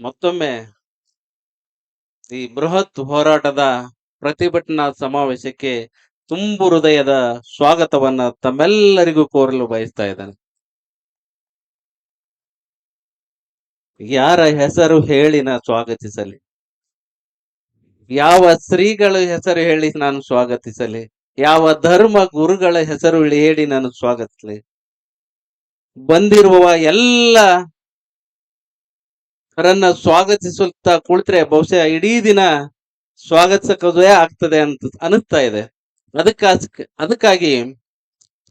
ಮತ್ತೊಮ್ಮೆ ಈ ಬೃಹತ್ ಹೋರಾಟದ ಪ್ರತಿಭಟನಾ ಸಮಾವೇಶಕ್ಕೆ ತುಂಬು ಹೃದಯದ ಸ್ವಾಗತವನ್ನ ತಮ್ಮೆಲ್ಲರಿಗೂ ಕೋರಲು ಬಯಸ್ತಾ ಇದ್ದಾನೆ. ಯಾರ ಹೆಸರು ಹೇಳಿ ನಾ ಸ್ವಾಗತಿಸಲಿ? ಯಾವ ಶ್ರೀಗಳ ಹೆಸರು ಹೇಳಿ ನಾನು ಸ್ವಾಗತಿಸಲಿ? ಯಾವ ಧರ್ಮ ಗುರುಗಳ ಹೆಸರು ಹೇಳಿ ನಾನು ಸ್ವಾಗತಿಸಲಿ? ಬಂದಿರುವ ಎಲ್ಲ ರನ್ನ ಸ್ವಾಗತಿಸುತ್ತಾ ಕುಳಿತರೆ ಬಹುಶಃ ಇಡೀ ದಿನ ಸ್ವಾಗತಿಸೋದೇ ಆಗ್ತದೆ ಅಂತ ಅನಿಸ್ತಾ ಇದೆ. ಅದಕ್ಕ ಅದಕ್ಕಾಗಿ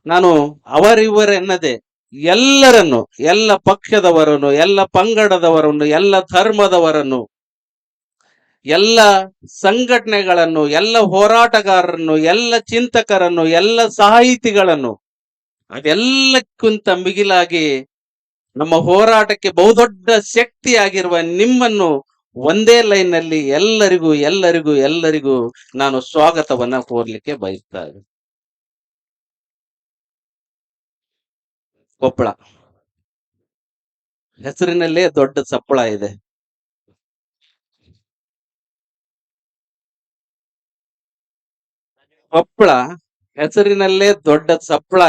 ನಾನು ಅವರಿವರೆನ್ನದೆ ಎಲ್ಲರನ್ನು, ಎಲ್ಲ ಪಕ್ಷದವರನ್ನು, ಎಲ್ಲ ಪಂಗಡದವರನ್ನು, ಎಲ್ಲ ಧರ್ಮದವರನ್ನು, ಎಲ್ಲ ಸಂಘಟನೆಗಳನ್ನು, ಎಲ್ಲ ಹೋರಾಟಗಾರರನ್ನು, ಎಲ್ಲ ಚಿಂತಕರನ್ನು, ಎಲ್ಲ ಸಾಹಿತಿಗಳನ್ನು ಅದೆಲ್ಲಕ್ಕಿಂತ ಮಿಗಿಲಾಗಿ ನಮ್ಮ ಹೋರಾಟಕ್ಕೆ ಬಹುದೊಡ್ಡ ಶಕ್ತಿಯಾಗಿರುವ ನಿಮ್ಮನ್ನು ಒಂದೇ ಲೈನ್ನಲ್ಲಿ ಎಲ್ಲರಿಗೂ ಎಲ್ಲರಿಗೂ ಎಲ್ಲರಿಗೂ ನಾನು ಸ್ವಾಗತವನ್ನ ಕೋರ್ಲಿಕ್ಕೆ ಬಯಸ್ತಾ ಕೊಪ್ಪಳ. ಹೆಸರಿನಲ್ಲೇ ದೊಡ್ಡ ಸಪ್ಪಳ ಇದೆ. ಕೊಪ್ಪಳ ಹೆಸರಿನಲ್ಲೇ ದೊಡ್ಡ ಸಪ್ಪಳ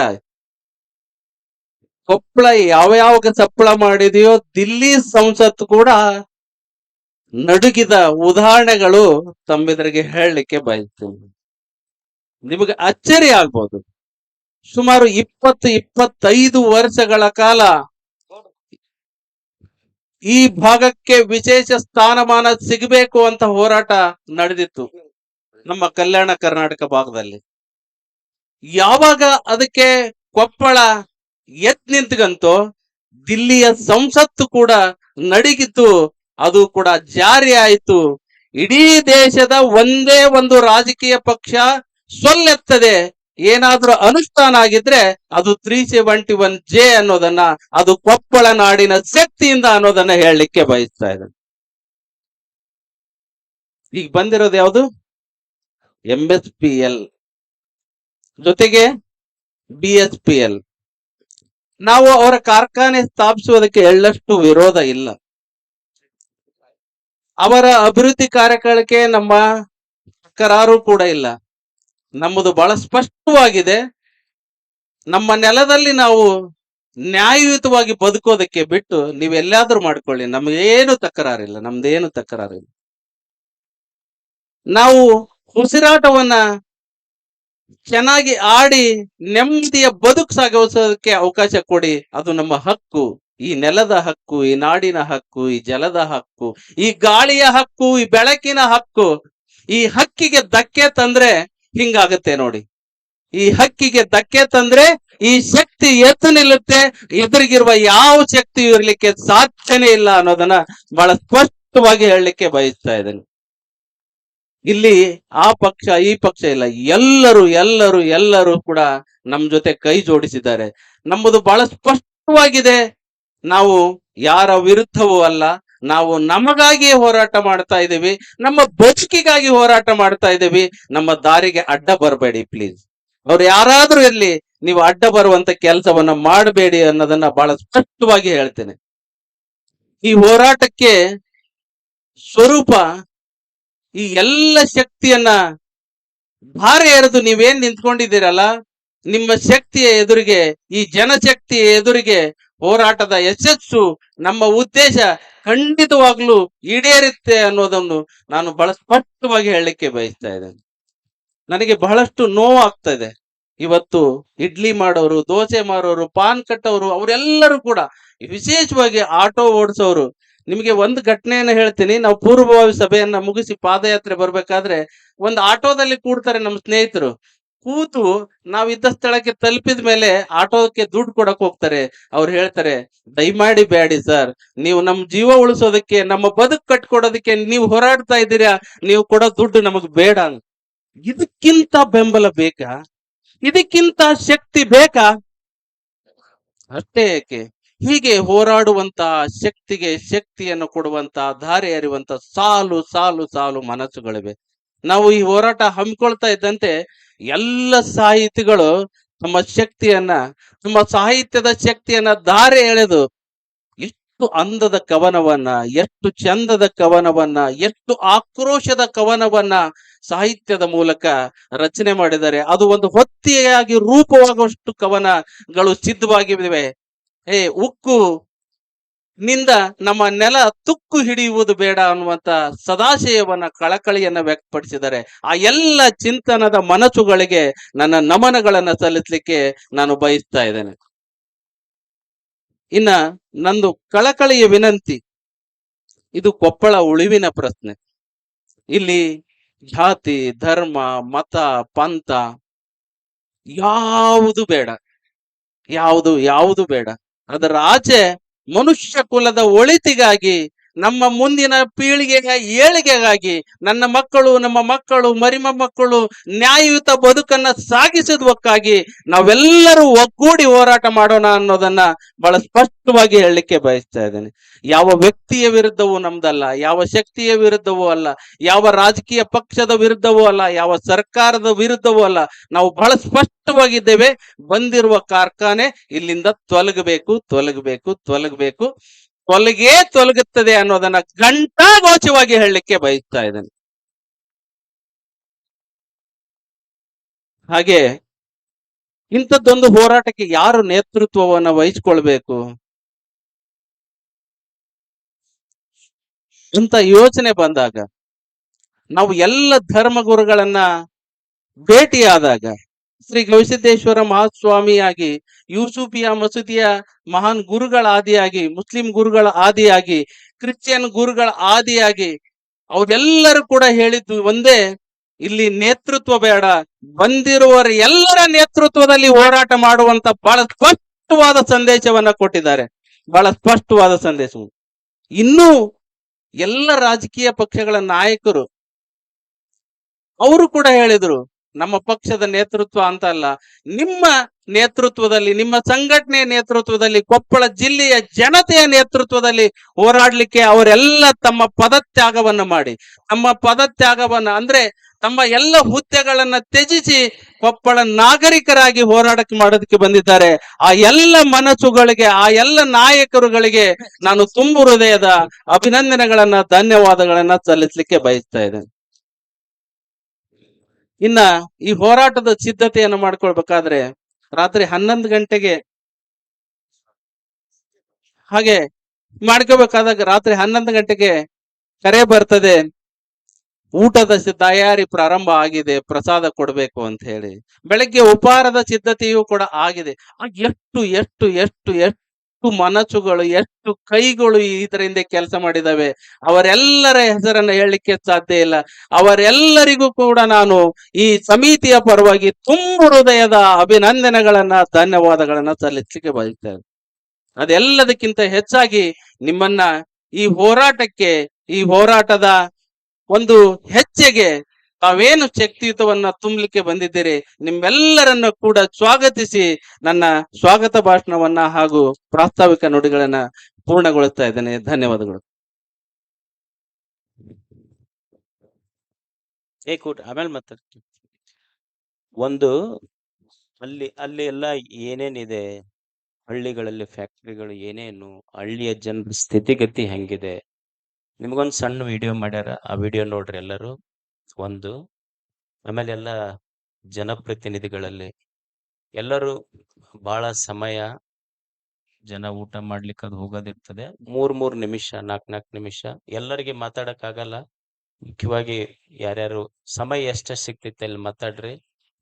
ಕೊಪ್ಪಳ ಯಾವ ಯಾವ ಸಪ್ಪಳ ಮಾಡಿದೆಯೋ ದಿಲ್ಲಿ ಸಂಸತ್ ಕೂಡ ನಡುಗಿದ ಉದಾಹರಣೆಗಳು ತಮ್ಮೆದುರಿಗೆ ಹೇಳಲಿಕ್ಕೆ ಬಯಸ್ತೀನಿ. ನಿಮಗೆ ಅಚ್ಚರಿ ಆಗ್ಬೋದು. ಸುಮಾರು ಇಪ್ಪತ್ತು, ಇಪ್ಪತ್ತೈದು ವರ್ಷಗಳ ಕಾಲ ಈ ಭಾಗಕ್ಕೆ ವಿಶೇಷ ಸ್ಥಾನಮಾನ ಸಿಗಬೇಕು ಅಂತ ಹೋರಾಟ ನಡೆದಿತ್ತು ನಮ್ಮ ಕಲ್ಯಾಣ ಕರ್ನಾಟಕ ಭಾಗದಲ್ಲಿ. ಯಾವಾಗ ಅದಕ್ಕೆ ಕೊಪ್ಪಳ ಎತ್ ನಿಂತ್ಕಂತೋ ದಿಲ್ಲಿಯ ಸಂಸತ್ತು ಕೂಡ ನಡಿಗಿತ್ತು. ಅದು ಕೂಡ ಜಾರಿ ಆಯಿತು. ಇಡೀ ದೇಶದ ಒಂದೇ ಒಂದು ರಾಜಕೀಯ ಪಕ್ಷ ಸೊಲ್ಲೆತ್ತದೆ. ಏನಾದ್ರೂ ಅನುಷ್ಠಾನ ಆಗಿದ್ರೆ ಅದು ತ್ರೀ ಸೆವೆಂಟಿ ಒನ್ ಜೆ ಅನ್ನೋದನ್ನ, ಅದು ಕೊಪ್ಪಳ ನಾಡಿನ ಶಕ್ತಿಯಿಂದ ಅನ್ನೋದನ್ನ ಹೇಳಲಿಕ್ಕೆ ಬಯಸ್ತಾ ಇದ್ದಾರೆ. ಈಗ ಬಂದಿರೋದು ಯಾವುದು? ಎಂ ಜೊತೆಗೆ ಬಿ ಎಸ್ ಪಿ ಎಲ್ ನಾವು ಅವರ ಕಾರ್ಖಾನೆ ಸ್ಥಾಪಿಸುವುದಕ್ಕೆ ಎಳ್ಳಷ್ಟು ವಿರೋಧ ಇಲ್ಲ. ಅವರ ಅಭಿವೃದ್ಧಿ ಕಾರ್ಯಕ್ರಮಕ್ಕೆ ನಮ್ಮ ಕರಾರು ಕೂಡ ಇಲ್ಲ. ನಮ್ಮದು ಬಹಳ ಸ್ಪಷ್ಟವಾಗಿದೆ. ನಮ್ಮ ನೆಲದಲ್ಲಿ ನಾವು ನ್ಯಾಯಯುತವಾಗಿ ಬದುಕೋದಕ್ಕೆ ಬಿಟ್ಟು ನೀವು ಎಲ್ಲಾದ್ರೂ ಮಾಡ್ಕೊಳ್ಳಿ. ನಮ್ಗೇನು ತಕರಾರಿಲ್ಲ. ನಮ್ದೇನು ತಕರಾರಿಲ್ಲ. ನಾವು ಉಸಿರಾಟವನ್ನ ಚೆನ್ನಾಗಿ ಆಡಿ ನೆಮ್ಮದಿಯ ಬದುಕು ಸಾಗಿಸೋದಕ್ಕೆ ಅವಕಾಶ ಕೊಡಿ. ಅದು ನಮ್ಮ ಹಕ್ಕು. ಈ ನೆಲದ ಹಕ್ಕು, ಈ ನಾಡಿನ ಹಕ್ಕು, ಈ ಜಲದ ಹಕ್ಕು, ಈ ಗಾಳಿಯ ಹಕ್ಕು, ಈ ಬೆಳಕಿನ ಹಕ್ಕು, ಈ ಹಕ್ಕಿಗೆ ಧಕ್ಕೆ ತಂದ್ರೆ ಹಿಂಗಾಗತ್ತೆ ನೋಡಿ. ಈ ಹಕ್ಕಿಗೆ ಧಕ್ಕೆ ತಂದ್ರೆ ಈ ಶಕ್ತಿ ಎತ್ತು ನಿಲ್ಲುತ್ತೆ. ಎದುರಿಗಿರುವ ಯಾವ ಶಕ್ತಿ ಇರ್ಲಿಕ್ಕೆ ಸಾಧ್ಯನೇ ಇಲ್ಲ ಅನ್ನೋದನ್ನ ಬಹಳ ಸ್ಪಷ್ಟವಾಗಿ ಹೇಳಲಿಕ್ಕೆ ಬಯಸ್ತಾ ಇದ್ದೇನೆ. ಇಲ್ಲಿ ಆ ಪಕ್ಷ, ಈ ಪಕ್ಷ ಇಲ್ಲ. ಎಲ್ಲರೂ ಎಲ್ಲರೂ ಎಲ್ಲರೂ ಕೂಡ ನಮ್ ಜೊತೆ ಕೈ ಜೋಡಿಸಿದ್ದಾರೆ. ನಮ್ಮದು ಬಹಳ ಸ್ಪಷ್ಟವಾಗಿದೆ. ನಾವು ಯಾರ ವಿರುದ್ಧವೂ ಅಲ್ಲ. ನಾವು ನಮಗಾಗಿ ಹೋರಾಟ ಮಾಡ್ತಾ ಇದ್ದೀವಿ. ನಮ್ಮ ಬದುಕಿಗಾಗಿ ಹೋರಾಟ ಮಾಡ್ತಾ ಇದ್ದೀವಿ. ನಮ್ಮ ದಾರಿಗೆ ಅಡ್ಡ ಬರಬೇಡಿ ಪ್ಲೀಸ್ ಅವ್ರು ಯಾರಾದ್ರೂ ಇರಲಿ, ನೀವು ಅಡ್ಡ ಬರುವಂತ ಕೆಲಸವನ್ನ ಮಾಡಬೇಡಿ ಅನ್ನೋದನ್ನ ಬಹಳ ಸ್ಪಷ್ಟವಾಗಿ ಹೇಳ್ತೇನೆ. ಈ ಹೋರಾಟಕ್ಕೆ ಸ್ವರೂಪ ಈ ಎಲ್ಲ ಶಕ್ತಿಯನ್ನ ಭಾರ ಎರೆದು ನೀವೇನ್ ನಿಂತ್ಕೊಂಡಿದ್ದೀರಲ್ಲ, ನಿಮ್ಮ ಶಕ್ತಿಯ ಎದುರಿಗೆ, ಈ ಜನಶಕ್ತಿಯ ಎದುರಿಗೆ ಹೋರಾಟದ ಯಶಸ್ಸು ನಮ್ಮ ಉದ್ದೇಶ ಖಂಡಿತವಾಗ್ಲೂ ಈಡೇರುತ್ತೆ ಅನ್ನೋದನ್ನು ನಾನು ಬಹಳ ಸ್ಪಷ್ಟವಾಗಿ ಹೇಳಲಿಕ್ಕೆ ಬಯಸ್ತಾ ಇದ್ದೇನೆ. ನನಗೆ ಬಹಳಷ್ಟು ನೋವಾಗ್ತಾ ಇದೆ. ಇವತ್ತು ಇಡ್ಲಿ ಮಾಡೋರು, ದೋಸೆ ಮಾರೋರು, ಪಾನ್ ಕಟ್ಟೋರು, ಅವರೆಲ್ಲರೂ ಕೂಡ ವಿಶೇಷವಾಗಿ ಆಟೋ ಓಡಿಸೋರು ನಿಮಗೆ ಒಂದು ಘಟನೆಯನ್ನ ಹೇಳ್ತೀನಿ. ನಾವು ಪೂರ್ವಭಾವಿ ಸಭೆಯನ್ನ ಮುಗಿಸಿ ಪಾದಯಾತ್ರೆ ಬರ್ಬೇಕಾದ್ರೆ ಒಂದು ಆಟೋದಲ್ಲಿ ಕೂಡ್ತಾರೆ ನಮ್ಮ ಸ್ನೇಹಿತರು. ಕೂತು ನಾವ್ ಇದ್ದ ಸ್ಥಳಕ್ಕೆ ತಲುಪಿದ ಮೇಲೆ ಆಟೋಕ್ಕೆ ದುಡ್ಡು ಕೊಡಕ್ ಹೋಗ್ತಾರೆ. ಅವ್ರು ಹೇಳ್ತಾರೆ, ದಯಮಾಡಿ ಬೇಡಿ ಸರ್. ನೀವು ನಮ್ ಜೀವ ಉಳಿಸೋದಕ್ಕೆ, ನಮ್ಮ ಬದುಕು ಕಟ್ಕೊಡೋದಕ್ಕೆ ನೀವು ಹೋರಾಡ್ತಾ ಇದ್ದೀರಾ? ನೀವು ಕೊಡೋ ದುಡ್ಡು ನಮಗ್ ಬೇಡ ಇದಕ್ಕಿಂತ ಬೆಂಬಲ ಬೇಕಾ? ಇದಕ್ಕಿಂತ ಶಕ್ತಿ ಬೇಕಾ? ಅಷ್ಟೇ ಏಕೆ? ಹೀಗೆ ಹೋರಾಡುವಂತ ಶಕ್ತಿಗೆ ಶಕ್ತಿಯನ್ನು ಕೊಡುವಂತ, ಧಾರೆ ಅರಿವಂತ ಸಾಲು ಸಾಲು ಸಾಲು ಮನಸ್ಸುಗಳಿವೆ. ನಾವು ಈ ಹೋರಾಟ ಹಮ್ಮಿಕೊಳ್ತಾ ಇದ್ದಂತೆ ಎಲ್ಲ ಸಾಹಿತಿಗಳು ತಮ್ಮ ಶಕ್ತಿಯನ್ನ, ತಮ್ಮ ಸಾಹಿತ್ಯದ ಶಕ್ತಿಯನ್ನ ಧಾರೆ ಎಳೆದು ಎಷ್ಟು ಅಂದದ ಕವನವನ್ನ, ಎಷ್ಟು ಚಂದದ ಕವನವನ್ನ, ಎಷ್ಟು ಆಕ್ರೋಶದ ಕವನವನ್ನ ಸಾಹಿತ್ಯದ ಮೂಲಕ ರಚನೆ ಮಾಡಿದ್ದಾರೆ ಅದು ಒಂದು ಹೊತ್ತಿಯಾಗಿ ರೂಪವಾಗುವಷ್ಟು ಕವನಗಳು ಸಿದ್ಧವಾಗಿವೆ. ಏ, ಉಕ್ಕು, ನಿಂದ ನಮ್ಮ ನೆಲ ತುಕ್ಕು ಹಿಡಿಯುವುದು ಬೇಡ ಅನ್ನುವಂತ ಸದಾಶಯವನ್ನ ಕಳಕಳಿಯನ್ನ ವ್ಯಕ್ತಪಡಿಸಿದ್ದಾರೆ. ಆ ಎಲ್ಲ ಚಿಂತನದ ಮನಸ್ಸುಗಳಿಗೆ ನನ್ನ ನಮನಗಳನ್ನ ಸಲ್ಲಿಸಲಿಕ್ಕೆ ನಾನು ಬಯಸ್ತಾ ಇದ್ದೇನೆ. ಇನ್ನ ನಂದು ಕಳಕಳಿಯ ವಿನಂತಿ, ಇದು ಕೊಪ್ಪಳ ಉಳಿವಿನ ಪ್ರಶ್ನೆ. ಇಲ್ಲಿ ಜಾತಿ, ಧರ್ಮ, ಮತ, ಪಂಥ, ಯಾವುದು ಬೇಡ. ಯಾವುದು ಯಾವುದು ಬೇಡ. ಅದರ ಆಚೆ ಮನುಷ್ಯ ಕುಲದ ಒಳಿತಿಗಾಗಿ ನಮ್ಮ ಮುಂದಿನ ಪೀಳಿಗೆಯ ಏಳಿಗೆಗಾಗಿ ನನ್ನ ಮಕ್ಕಳು, ನಮ್ಮ ಮಕ್ಕಳು, ಮರಿಮ ಮಕ್ಕಳು, ನ್ಯಾಯಯುತ ಬದುಕನ್ನ ಸಾಗಿಸುವುದಕ್ಕಾಗಿ ನಾವೆಲ್ಲರೂ ಒಗ್ಗೂಡಿ ಹೋರಾಟ ಮಾಡೋಣ ಅನ್ನೋದನ್ನ ಬಹಳ ಸ್ಪಷ್ಟವಾಗಿ ಹೇಳಲಿಕ್ಕೆ ಬಯಸ್ತಾ ಇದ್ದೇನೆ. ಯಾವ ವ್ಯಕ್ತಿಯ ವಿರುದ್ಧವೂ ನಮ್ದಲ್ಲ, ಯಾವ ಶಕ್ತಿಯ ವಿರುದ್ಧವೂ ಅಲ್ಲ, ಯಾವ ರಾಜಕೀಯ ಪಕ್ಷದ ವಿರುದ್ಧವೂ ಅಲ್ಲ, ಯಾವ ಸರ್ಕಾರದ ವಿರುದ್ಧವೂ ಅಲ್ಲ, ನಾವು ಬಹಳ ಸ್ಪಷ್ಟವಾಗಿದ್ದೇವೆ. ಬಂದಿರುವ ಕಾರ್ಖಾನೆ ಇಲ್ಲಿಂದ ತೊಲಗಬೇಕು ತೊಲಗಬೇಕು ತೊಲಗಬೇಕು. ತೊಲಗೇ ತೊಲಗುತ್ತದೆ ಅನ್ನೋದನ್ನ ಘಂಟಾಗೋಚವಾಗಿ ಹೇಳಲಿಕ್ಕೆ ಬಯಸ್ತಾ ಇದ್ದಾನೆ. ಹಾಗೆ ಇಂಥದ್ದೊಂದು ಹೋರಾಟಕ್ಕೆ ಯಾರು ನೇತೃತ್ವವನ್ನ ವಹಿಸ್ಕೊಳ್ಬೇಕು? ಇಂಥ ಯೋಚನೆ ಬಂದಾಗ, ನಾವು ಎಲ್ಲ ಧರ್ಮಗುರುಗಳನ್ನ ಭೇಟಿಯಾದಾಗ ಶ್ರೀ ಗವಿಸಿದ್ದೇಶ್ವರ ಮಹಾಸ್ವಾಮಿಯಾಗಿ, ಯೂಸುಫಿಯ ಮಸೂದಿಯ ಮಹಾನ್ ಗುರುಗಳ ಆದಿಯಾಗಿ, ಮುಸ್ಲಿಂ ಗುರುಗಳ ಆದಿಯಾಗಿ, ಕ್ರಿಶ್ಚಿಯನ್ ಗುರುಗಳ ಆದಿಯಾಗಿ, ಅವರೆಲ್ಲರೂ ಕೂಡ ಹೇಳಿದ್ದು ಒಂದೇ, ಇಲ್ಲಿ ನೇತೃತ್ವ ಬೇಡ. ಬಂದಿರುವವರ ಎಲ್ಲರ ನೇತೃತ್ವದಲ್ಲಿ ಹೋರಾಟ ಮಾಡುವಂತ ಬಹಳ ಸ್ಪಷ್ಟವಾದ ಸಂದೇಶವನ್ನ ಕೊಟ್ಟಿದ್ದಾರೆ. ಬಹಳ ಸ್ಪಷ್ಟವಾದ ಸಂದೇಶ. ಇನ್ನೂ ಎಲ್ಲ ರಾಜಕೀಯ ಪಕ್ಷಗಳ ನಾಯಕರು, ಅವರು ಕೂಡ ಹೇಳಿದ್ರು ನಮ್ಮ ಪಕ್ಷದ ನೇತೃತ್ವ ಅಂತ ಅಲ್ಲ, ನಿಮ್ಮ ನೇತೃತ್ವದಲ್ಲಿ, ನಿಮ್ಮ ಸಂಘಟನೆಯ ನೇತೃತ್ವದಲ್ಲಿ, ಕೊಪ್ಪಳ ಜಿಲ್ಲೆಯ ಜನತೆಯ ನೇತೃತ್ವದಲ್ಲಿ ಹೋರಾಡ್ಲಿಕ್ಕೆ ಅವರೆಲ್ಲ ತಮ್ಮ ಪದತ್ಯಾಗವನ್ನು ಮಾಡಿ. ತಮ್ಮ ಪದತ್ಯಾಗವನ್ನ ಅಂದ್ರೆ ತಮ್ಮ ಎಲ್ಲ ಹುದ್ದೆಗಳನ್ನ ತ್ಯಜಿಸಿ ಕೊಪ್ಪಳ ನಾಗರಿಕರಾಗಿ ಹೋರಾಟಕ್ಕೆ ಮಾಡೋದಕ್ಕೆ ಬಂದಿದ್ದಾರೆ. ಆ ಎಲ್ಲ ಮನಸ್ಸುಗಳಿಗೆ, ಆ ಎಲ್ಲ ನಾಯಕರುಗಳಿಗೆ ನಾನು ತುಂಬು ಹೃದಯದ ಅಭಿನಂದನೆಗಳನ್ನ, ಧನ್ಯವಾದಗಳನ್ನ ಸಲ್ಲಿಸಲಿಕ್ಕೆ ಬಯಸ್ತಾ ಇದ್ದೇನೆ. ಇನ್ನ ಈ ಹೋರಾಟದ ಸಿದ್ಧತೆಯನ್ನು ಮಾಡ್ಕೊಳ್ಬೇಕಾದ್ರೆ ರಾತ್ರಿ ಹನ್ನೊಂದು ಗಂಟೆಗೆ ಹಾಗೆ ಮಾಡ್ಕೋಬೇಕಾದಾಗ ರಾತ್ರಿ ಹನ್ನೊಂದು ಗಂಟೆಗೆ ಕರೆ ಬರ್ತದೆ. ಊಟದ ತಯಾರಿ ಪ್ರಾರಂಭ ಆಗಿದೆ. ಪ್ರಸಾದ ಕೊಡ್ಬೇಕು ಅಂತ ಹೇಳಿ. ಬೆಳಗ್ಗೆ ಉಪಹಾರದ ಸಿದ್ಧತೆಯೂ ಕೂಡ ಆಗಿದೆ. ಎಷ್ಟು ಎಷ್ಟು ಎಷ್ಟು ಎಷ್ಟು ಎಷ್ಟು ಮನಸ್ಸುಗಳು, ಎಷ್ಟು ಕೈಗಳು ಇದರಿಂದ ಕೆಲಸ ಮಾಡಿದವೆ ಅವರೆಲ್ಲರ ಹೆಸರನ್ನ ಹೇಳಲಿಕ್ಕೆ ಸಾಧ್ಯ ಇಲ್ಲ. ಅವರೆಲ್ಲರಿಗೂ ಕೂಡ ನಾನು ಈ ಸಮಿತಿಯ ಪರವಾಗಿ ತುಂಬ ಹೃದಯದ ಅಭಿನಂದನೆಗಳನ್ನ, ಧನ್ಯವಾದಗಳನ್ನ ಸಲ್ಲಿಸಲಿಕ್ಕೆ ಬಯಸ್ತೇನೆ. ಅದೆಲ್ಲದಕ್ಕಿಂತ ಹೆಚ್ಚಾಗಿ ನಿಮ್ಮನ್ನ ಈ ಹೋರಾಟಕ್ಕೆ, ಈ ಹೋರಾಟದ ಒಂದು ಹೆಜ್ಜೆಗೆ ತಾವೇನು ಶಕ್ತಿಯುತವನ್ನ ತುಂಬಲಿಕ್ಕೆ ಬಂದಿದ್ದೀರಿ? ನಿಮ್ಮೆಲ್ಲರನ್ನ ಕೂಡ ಸ್ವಾಗತಿಸಿ ನನ್ನ ಸ್ವಾಗತ ಭಾಷಣವನ್ನ ಹಾಗೂ ಪ್ರಾಸ್ತಾವಿಕ ನುಡಿಗಳನ್ನ ಪೂರ್ಣಗೊಳಿಸ್ತಾ ಇದ್ದೇನೆ. ಧನ್ಯವಾದಗಳು. ಏ ಕೂಟ, ಆಮೇಲೆ ಒಂದು, ಅಲ್ಲಿ ಅಲ್ಲಿ ಎಲ್ಲ ಏನೇನಿದೆ? ಹಳ್ಳಿಗಳಲ್ಲಿ ಫ್ಯಾಕ್ಟ್ರಿಗಳು ಏನೇನು? ಹಳ್ಳಿಯ ಜನರ ಸ್ಥಿತಿಗತಿ ಹೆಂಗಿದೆ? ನಿಮಗೊಂದು ಸಣ್ಣ ವಿಡಿಯೋ ಮಾಡ್ಯಾರ? ಆ ವಿಡಿಯೋ ನೋಡ್ರಿ ಎಲ್ಲರೂ. ಒಂದು. ಆಮೇಲೆ ಎಲ್ಲ ಜನಪ್ರತಿನಿಧಿಗಳಲ್ಲಿ. ಎಲ್ಲರೂ ಬಹಳ ಸಮಯ ಜನ ಊಟ ಮಾಡ್ಲಿಕ್ಕೆ ಅದು ಹೋಗೋದಿರ್ತದೆ. ಮೂರ್ ಮೂರ್ ನಿಮಿಷ ನಾಲ್ಕ್ ನಾಲ್ಕು ನಿಮಿಷ. ಎಲ್ಲರಿಗೆ ಮಾತಾಡಕ್ ಆಗಲ್ಲ ಮುಖ್ಯವಾಗಿ ಯಾರ್ಯಾರು ಸಮಯ ಎಷ್ಟ ಸಿಗ್ತೈತೆ ಅಲ್ಲಿ ಮಾತಾಡ್ರಿ.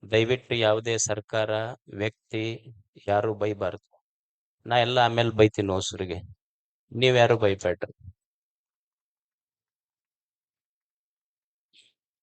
ದಯವಿಟ್ಟು ಯಾವುದೇ ಸರ್ಕಾರ, ವ್ಯಕ್ತಿ ಯಾರು ಬೈಬಾರ್ದು. ನಾ ಎಲ್ಲ ಆಮೇಲೆ ಬೈತೀನಿ ಹೊಸರಿಗೆ. ನೀವ್ ಯಾರು ಬೈಬೇಡ್ರಿ